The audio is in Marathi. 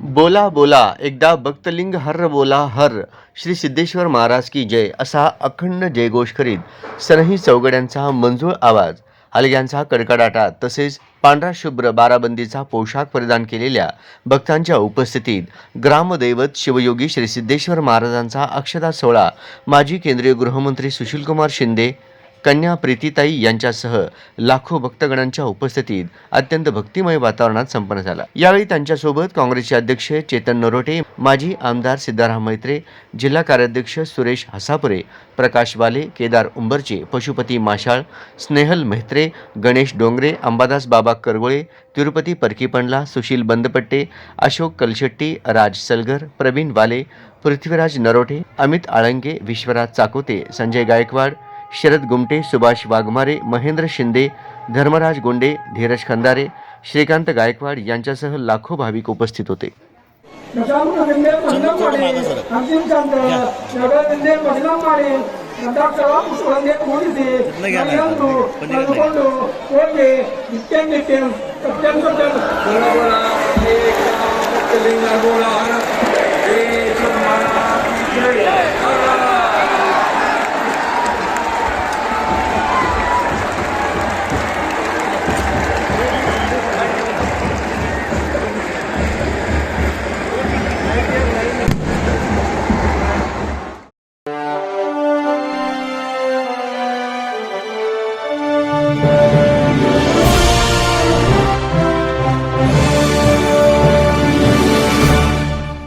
बोला बोला एकदा भक्तलिंग हर बोला हर. श्री सिद्धेश्वर महाराज की जय असा अखंड जयघोष करीत सनही चौघड्यांचा मंजूळ आवाज. हलग्यांचा कडकडाटा तसेच पांढरा शुभ्र बाराबंदीचा पोशाख परिधान केलेल्या भक्तांच्या उपस्थितीत ग्रामदैवत शिवयोगी श्री सिद्धेश्वर महाराजांचा अक्षदा सोहळा माजी केंद्रीय गृहमंत्री सुशीलकुमार शिंदे कन्या प्रीतीताई यांच्यासह लाखो भक्तगणांच्या उपस्थितीत अत्यंत भक्तिमय वातावरणात संपन्न झाला. यावेळी त्यांच्यासोबत काँग्रेसचे अध्यक्ष चेतन नरोटे माजी आमदार सिद्धाराम मैत्रे जिल्हा कार्याध्यक्ष सुरेश हसापुरे प्रकाश बाले केदार उंबरचे पशुपती माशाळ स्नेहल मेहत्रे गणेश डोंगरे अंबादास बाबा करगोळे तिरुपती परकीपंडला सुशील बंदपट्टे अशोक कलशेट्टी राज सलगर प्रवीण वाले पृथ्वीराज नरोटे अमित आळंगे विश्वराज चाकोते संजय गायकवाड शरद गुमटे सुभाष वाघमारे महेंद्र शिंदे धर्मराज गोंडे धीरज खंदारे श्रीकांत गायकवाड यांच्यासह लाखो भाविक उपस्थित होते.